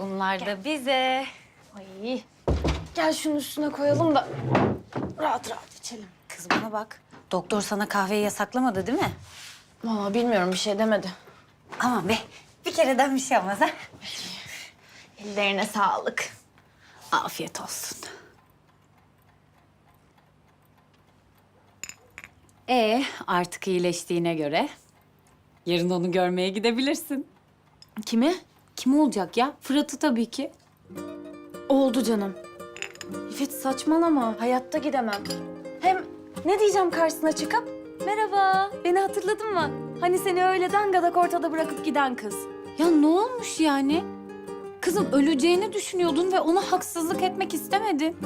Bunlar da bize. Ay. Gel şunun üstüne koyalım da rahat rahat içelim. Kız bana bak. Doktor sana kahveyi yasaklamadı değil mi? Vallahi bilmiyorum bir şey demedi. Aman be. Bir kereden bir şey olmaz ha. Ellerine sağlık. Afiyet olsun. Ee, artık iyileştiğine göre yarın onu görmeye gidebilirsin. Kimi? Kim olacak ya? Fırat'ı tabii ki. Oldu canım. İffet saçmalama. Hayatta gidemem. Hem ne diyeceğim karşısına çıkıp? Merhaba, beni hatırladın mı? Hani seni öyle dangadak ortada bırakıp giden kız. Ya ne olmuş yani? Kızım öleceğini düşünüyordun ve ona haksızlık etmek istemedin.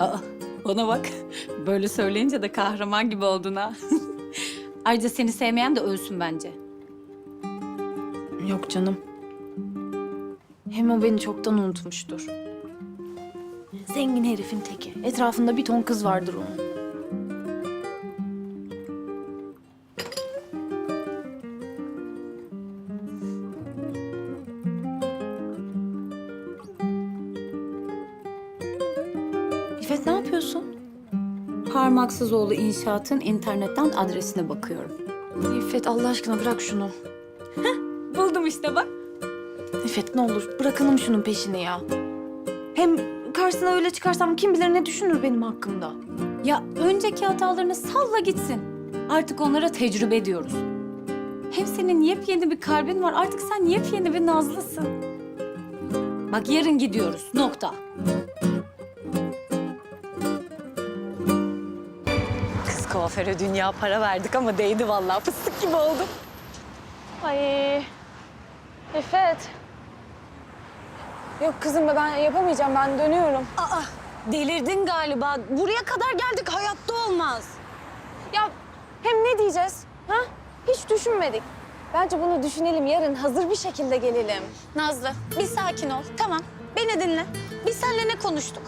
Aa, ona bak. Böyle söyleyince de kahraman gibi oldun ha. Ayrıca seni sevmeyen de ölsün bence. Yok canım. Hem o beni çoktan unutmuştur. Zengin herifin teki. Etrafında bir ton kız vardır onun. İffet ne yapıyorsun? Parmaksızoğlu İnşaat'ın internetten adresine bakıyorum. İffet Allah aşkına bırak şunu. Buldum işte bak. İffet ne olur bırakalım şunun peşini ya. Hem karşısına öyle çıkarsam kim bilir ne düşünür benim hakkımda. Ya önceki hatalarını salla gitsin. Artık onlara tecrübe diyoruz. Hem senin yepyeni bir kalbin var. Artık sen yepyeni bir Nazlısın. Bak yarın gidiyoruz. Nokta. Kız kuaföre dünya para verdik ama değdi vallahi. Fıstık gibi oldum. Ay İffet. Yok kızım ben yapamayacağım ben dönüyorum. Aa, delirdin galiba. Buraya kadar geldik. Hayatta olmaz. Ya hem ne diyeceğiz? Ha? Hiç düşünmedik. Bence bunu düşünelim yarın hazır bir şekilde gelelim. Nazlı bir sakin ol. Tamam beni dinle. Biz seninle ne konuştuk?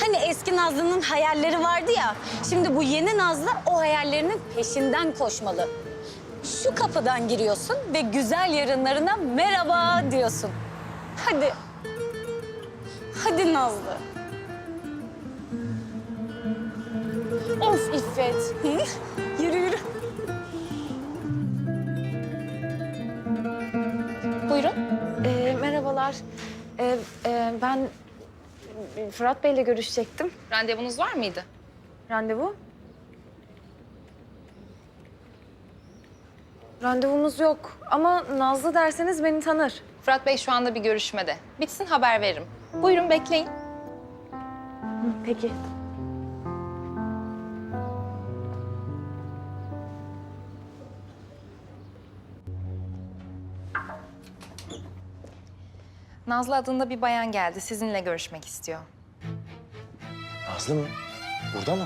Hani eski Nazlı'nın hayalleri vardı ya. Şimdi bu yeni Nazlı o hayallerinin peşinden koşmalı. Şu kapıdan giriyorsun ve güzel yarınlarına merhaba diyorsun. Hadi. Hadi Nazlı. Of İffet. Hı? Yürü yürü. Buyurun. Ee, merhabalar. Ee, e, ben Fırat Bey'le görüşecektim. Randevunuz var mıydı? Randevu? Randevumuz yok ama Nazlı derseniz beni tanır. Fırat Bey şu anda bir görüşmede. Bitsin haber veririm. Buyurun bekleyin. Peki. Nazlı adında bir bayan geldi. Sizinle görüşmek istiyor. Nazlı mı? Burada mı?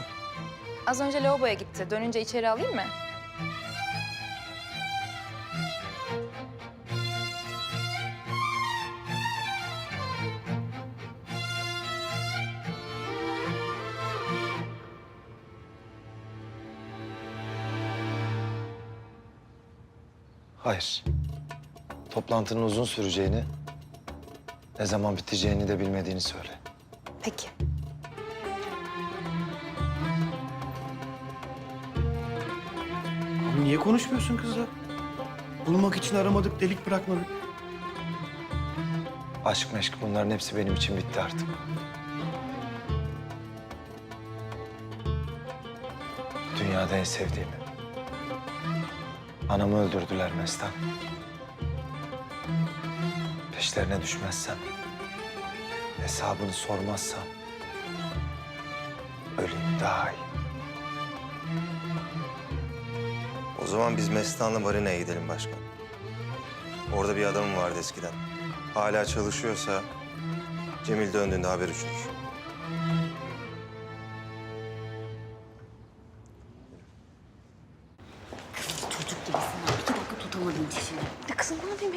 Az önce lavaboya gitti. Dönünce içeri alayım mı? Hayır. Toplantının uzun süreceğini, ne zaman biteceğini de bilmediğini söyle. Peki. Abi niye konuşmuyorsun kızla? Bulmak için aramadık, delik bırakmadık. Aşk meşk bunların hepsi benim için bitti artık. Dünyada en sevdiğimi. Anamı öldürdüler Mestan. Peşlerine düşmezsem, hesabını sormazsam öleyim daha iyi. O zaman biz Mestan'la Marina'ya gidelim başkan. Orada bir adamım vardı eskiden. Hala çalışıyorsa Cemil döndüğünde haber uçurur.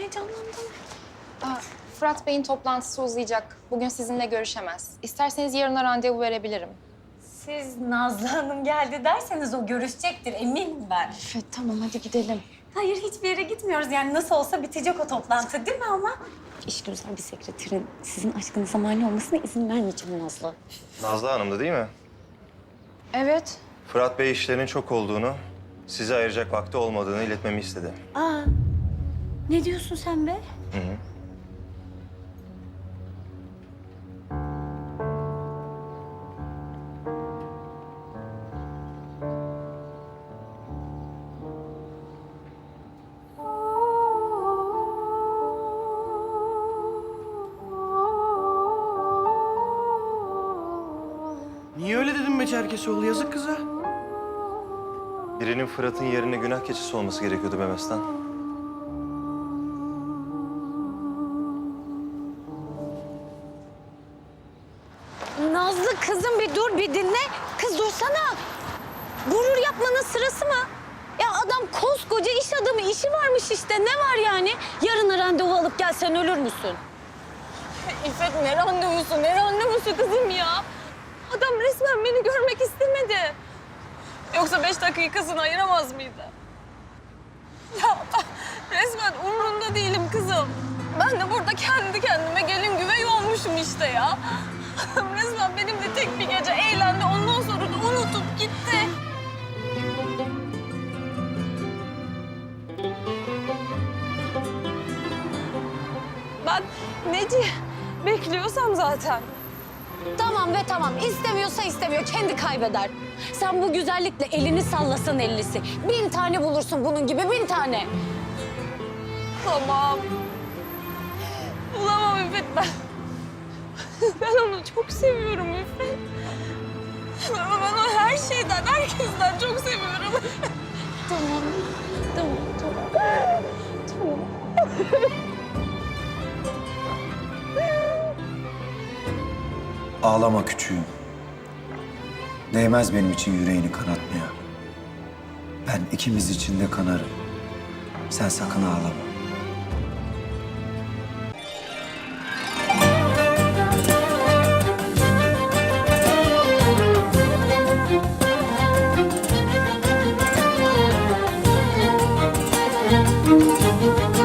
Heyecanlandım. Aa, Fırat Bey'in toplantısı uzayacak. Bugün sizinle görüşemez. İsterseniz yarına randevu verebilirim. Siz Nazlı Hanım geldi derseniz o görüşecektir eminim ben. İffet tamam hadi gidelim. Hayır hiçbir yere gitmiyoruz yani nasıl olsa bitecek o toplantı değil mi ama? İş güzel bir sekreterin sizin aşkınıza mani olmasına izin vermeyeceğim Nazlı. Nazlı Hanım'dı değil mi? Evet. Fırat Bey işlerinin çok olduğunu, size ayıracak vakti olmadığını iletmemi istedi. Aa ne diyorsun sen be? Hı hı. Niye öyle dedin be Çerkesoğlu? Yazık kıza. Birinin Fırat'ın yerine günah keçisi olması gerekiyordu Memes'ten. Nazlı kızım bir dur bir dinle. Kız dursana. Gurur yapmanın sırası mı? Ya adam koskoca iş adamı işi varmış işte ne var yani? Yarın randevu alıp gelsen ölür müsün? İffet ne randevusu, ne randevusu kızım ya? Adam resmen beni görmek istemedi. Yoksa beş dakikasını ayıramaz mıydı? Ya resmen umrunda değilim kızım. Ben de burada kendi kendime gelin güvey olmuşum işte ya. resmen benimle tek bir gece eğlendi. Ondan sonra da unutup gitti. Ben ne diye bekliyorsam zaten. Tamam ve tamam istemiyorsa istemiyor kendi kaybeder. Sen bu güzellikle elini sallasan ellisi. Bin tane bulursun bunun gibi bin tane. Tamam. Ben onu çok seviyorum İffet. Ben, onu her şeyden, herkesten çok seviyorum. Tamam, tamam, tamam. Ağlama küçüğüm. Değmez benim için yüreğini kanatmaya. Ben ikimiz için de kanarım. Sen sakın ağlama.